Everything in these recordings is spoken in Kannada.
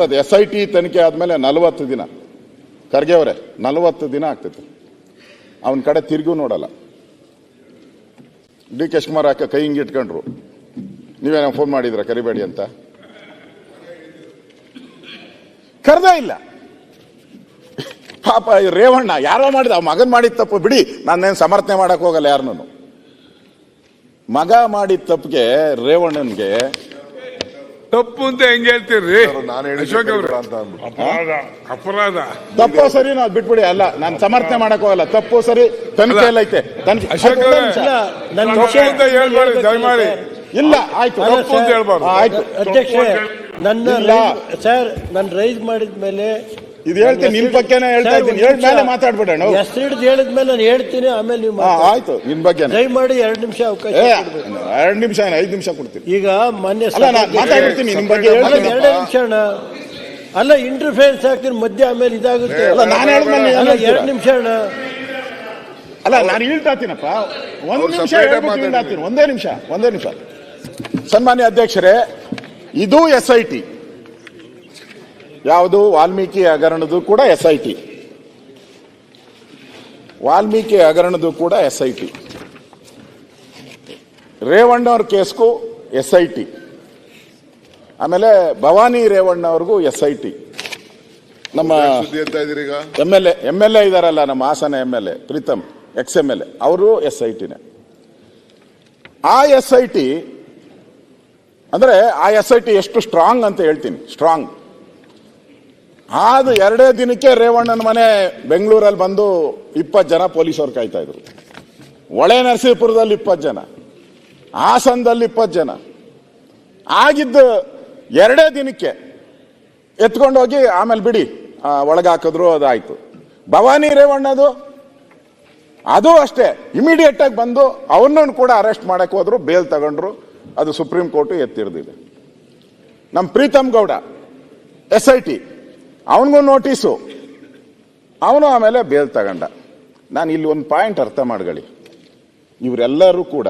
ಅದು ಎಸ್ ಐ ಟಿ ತನಿಖೆ ಆದಮೇಲೆ ನಲವತ್ತು ದಿನ. ಖರ್ಗೆ ಅವರೇ, ನಲವತ್ತು ದಿನ ಆಗ್ತೈತೆ ಅವನ ಕಡೆ ತಿರುಗೂ ನೋಡಲ್ಲ. ಡಿ ಕೆ ಶಿವಕುಮಾರ್ ಹಾಕ ಕೈ ಹಿಂಗೆ ಇಟ್ಕೊಂಡ್ರು. ನೀವೇನ ಫೋನ್ ಮಾಡಿದ್ರ ಕರಿಬೇಡಿ ಅಂತ? ಕರೆದ ಇಲ್ಲ. ಪಾಪ ರೇವಣ್ಣ ಯಾರೋ ಮಾಡಿದ ಅವ್ ಮಗನ್ ಮಾಡಿದ ತಪ್ಪು ಬಿಡಿ. ನಾನೇನು ಸಮರ್ಥನೆ ಮಾಡಕ್ ಹೋಗಲ್ಲ ಯಾರನ್ನೂ. ಮಗ ಮಾಡಿದ ತಪ್ಪಿಗೆ ರೇವಣ್ಣನ್ಗೆ ತಪ್ಪು ಅಂತ ಹೆಂಗ್ ಹೇಳ್ತೀರಿ? ನಾನು ಅಶೋಕ್ ಅವ್ರೆ. ಅಂತ ಅಂದ್ಬಿಟ್ಟು. ಅಪರಾಧ ಅಪರಾಧ. ತಪ್ಪು ಸರಿ ನಾವು ಬಿಟ್ಬಿಡಿ ಅಲ್ಲ ನಾನು ಸಮರ್ಥನೆ ಮಾಡಕ್ ಹೋಗಲ್ಲ ತಪ್ಪು ಸರಿ ತನಿಖೆ ಎಲ್ಲ ಐತೆ. ತನಿಖೆ ಅಶೋಕ್ ಅವರೇ, ನಿಮಿಷ. ನನ್ನ ತಪ್ಪು ವಿಷಯ ಅಂತ ಹೇಳ್ಬೇಡಿ ದಯಮಾಡಿ. ಇಲ್ಲ ಆಯ್ತು. ತಪ್ಪು ಅಂತ. ಹೇಳ್ಬಾರ್ದು. ಆಯ್ತು. ಅಧ್ಯಕ್ಷ ನನ್ನ ಇಲ್ಲ. ಸರ್ ನಾನು ರೈಸ್ ಮಾಡಿದ ಮೇಲೆ ಇದು ಹೇಳ್ತೀನಿ ನಿಮ್ ಬಗ್ಗೆನೇ ಹೇಳ್ತಾ ಇದ್ದೀನಿ. ಹೇಳ್ಮೇಲೆ ಮಾತಾಡ್ಬಿಡೋಣ. ಹೆಸರು ಹಿಡಿದು ಹೇಳಿದ್ಮೇಲೆ ನಾನು ಹೇಳ್ತೀನಿ ಆಮೇಲೆ ನೀವು ಹಾ ಮಾತಾಡಿ. ಆಯ್ತು ನಿನ್ ಬಗ್ಗೆನೇ. ದಯಮಾಡಿ ಎರಡು ನಿಮಿಷ ಅವಕಾಶ ಕೊಡ್ಬೇಕು. ಎರಡ್ ನಿಮಿಷ ಏನು ಐದು ನಿಮಿಷ ಕೊಡ್ತೀನಿ. ಈಗ ಮೊನ್ನೆ ಅಲ್ಲ ನಾನು ಮಾತಾಡ್ಬಿಡ್ತೀನಿ ನಿಮ್ ಬಗ್ಗೆ ಅಲ್ಲ ಹೇಳ್ತೀನಿ. ಎರಡೇ ನಿಮಿಷ ಅಣ್ಣ. ಅಲ್ಲ ಇಂಟರ್ಫಿಯರೆನ್ಸ್ ಹಾಕ್ತೀನಿ ಮಧ್ಯ ಆಮೇಲೆ ಇದಾಗುತ್ತೆ. ಅಲ್ಲ, ನಾನು ಹೇಳಿದ್ಮೇಲೆ ಅಲ್ಲ? ಎರಡು ನಿಮಿಷ ಅಣ್ಣ. ಅಲ್ಲ ನಾನು ಹೇಳ್ತಾತೀನಪ್ಪ ಒಂದ್ ಅವ್ರು ನಿಮಿಷ separate ಹೇಳ್ಬಿಟ್ಟು ಮಾತಾಡಿ. ಹೇಳ್ತೀನಿ ಒಂದೇ ನಿಮಿಷ ಒಂದೇ ನಿಮಿಷ. ಸನ್ಮಾನ್ಯ ಅಧ್ಯಕ್ಷರೇ ಇದು ಎಸ್ ಐ ಟಿ. ಯಾವುದು ವಾಲ್ಮೀಕಿ ಹಗರಣದ್ದು ಕೂಡ ಎಸ್ ಐ ಟಿ ವಾಲ್ಮೀಕಿ ಹಗರಣದ್ದು ಕೂಡ ಎಸ್ ಐ ಟಿ ರೇವಣ್ಣ ಅವ್ರ ಕೇಸ್ಗೂ ಎಸ್ ಐ ಟಿ ಆಮೇಲೆ ಭವಾನಿ ರೇವಣ್ಣ ಅವ್ರಿಗೂ ಎಸ್ ಐ ಟಿ ನಮ್ಮ M L A M L A ಇದಾರಲ್ಲ ನಮ್ಮ Hassan M L A Preetham ex M L A ಅವರು ಎಸ್ ಐ ಟಿನೇ ಆ ಎಸ್ ಐ ಟಿ ಅಂದರೆ ಆ ಎಸ್ ಐ ಟಿ ಎಷ್ಟು ಸ್ಟ್ರಾಂಗ್ ಅಂತ ಹೇಳ್ತೀನಿ ಸ್ಟ್ರಾಂಗ್ ಆದ ಎರಡೇ ದಿನಕ್ಕೆ ರೇವಣ್ಣನ ಮನೆ ಬೆಂಗಳೂರಲ್ಲಿ ಬಂದು ಇಪ್ಪತ್ತು ಜನ ಪೊಲೀಸರು ಕಾಯ್ತಾ ಇದ್ರು. ಒಳೆ ನರಸೀಪುರದಲ್ಲಿ ಇಪ್ಪತ್ತು ಜನ, ಹಾಸನದಲ್ಲಿ ಇಪ್ಪತ್ತು ಜನ. ಆಗಿದ್ದು ಎರಡೇ ದಿನಕ್ಕೆ ಎತ್ಕೊಂಡೋಗಿ ಆಮೇಲೆ ಬಿಡಿ ಒಳಗಾಕಿದ್ರು, ಅದಾಯ್ತು. ಭವಾನಿ ರೇವಣ್ಣದು, ಅದು ಅಷ್ಟೇ. ಇಮಿಡಿಯೇಟ್ ಆಗಿ ಬಂದು ಅವನನ್ನು ಕೂಡ ಅರೆಸ್ಟ್ ಮಾಡಕ್ಕೆ ಹೋದ್ರು ಬೇಲ್ ತಗೊಂಡ್ರು, ಅದು ಸುಪ್ರೀಂ ಕೋರ್ಟ್ ಎತ್ತಿರದಿದೆ. ನಮ್ಮ Preetham Gowda S I T ಅವನಿಗೂ ನೋಟಿಸು ಅವನು ಆಮೇಲೆ ಬೇಲ್ ತಗೊಂಡ. ನಾನು ಇಲ್ಲಿ ಒಂದು ಪಾಯಿಂಟ್ ಅರ್ಥ ಮಾಡ್ಕೊಳ್ಳಿ. ಇವರೆಲ್ಲರೂ ಕೂಡ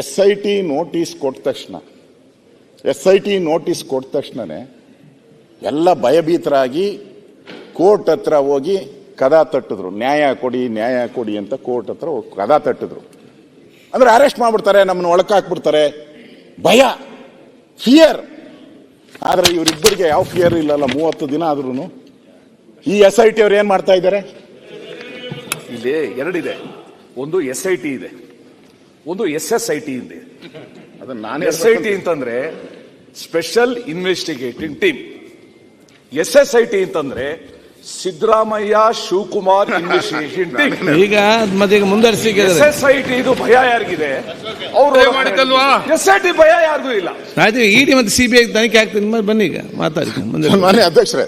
ಎಸ್ ಐ ಟಿ ನೋಟಿಸ್ ಕೊಟ್ಟ ತಕ್ಷಣ ಎಸ್ ಐ ಟಿ ನೋಟಿಸ್ ಕೊಟ್ಟ ತಕ್ಷಣನೇ ಎಲ್ಲ ಭಯಭೀತರಾಗಿ ಕೋರ್ಟ್ ಹತ್ರ ಹೋಗಿ ಕದ ತಟ್ಟಿದ್ರು. ನ್ಯಾಯ ಕೊಡಿ ನ್ಯಾಯ ಕೊಡಿ ಅಂತ ಕೋರ್ಟ್ ಹತ್ರ ಕದ ತಟ್ಟಿದ್ರು. ಅಂದ್ರೆ ಅರೆಸ್ಟ್ ಮಾಡಿಬಿಡ್ತಾರೆ, ನಮ್ಮನ್ನ ಒಳಕಾಕ್ಬಿಡ್ತಾರೆ ಭಯ ಫಿಯರ್ ಆದ್ರೆ ಇವರಿಬ್ಬರಿಗೆ ಯಾವ ಫಿಯರ್ ಇಲ್ಲಲ್ಲ ಮೂವತ್ತು ದಿನ ಆದ್ರೂ ಈ ಎಸ್ ಐ ಟಿ ಅವ್ರು ಏನ್ ಮಾಡ್ತಾ ಇದ್ದಾರೆ? ಇಲ್ಲಿ ಎರಡಿದೆ ಒಂದು ಎಸ್ ಐ ಟಿ ಇದೆ. ಒಂದು ಎಸ್ ಎಸ್ ಐ ಟಿ ಇದೆ. ಅದನ್ನ ನಾನು ಎಸ್ ಐ ಟಿ ಅಂತಂದ್ರೆ special investigating team S S I T ಅಂತಂದ್ರೆ ಸಿದ್ದರಾಮಯ್ಯ ಶಿವಕುಮಾರ್ ಈಗ ಮತ್ತೀಗ ಮುಂದರಿಸಿ ಎಸ್ ಎಸ್ ಐ ಟಿ ಇದು ಭಯ ಯಾರಿಗಿದೆ? ಅವರು? ಎಸ್ ಐ ಟಿ ಭಯ ಯಾರಿಗೂ ಇಲ್ಲ. ಆಯ್ತು ಇಡಿ ಮತ್ತೆ ಸಿಬಿಐ ತನಿಖೆ ಆಗ್ತೀನಿ ಬನ್ನಿ ಈಗ ಮಾತಾಡಿ ಮುಂದೆ. ಮಾನ್ಯ ಅಧ್ಯಕ್ಷರೇ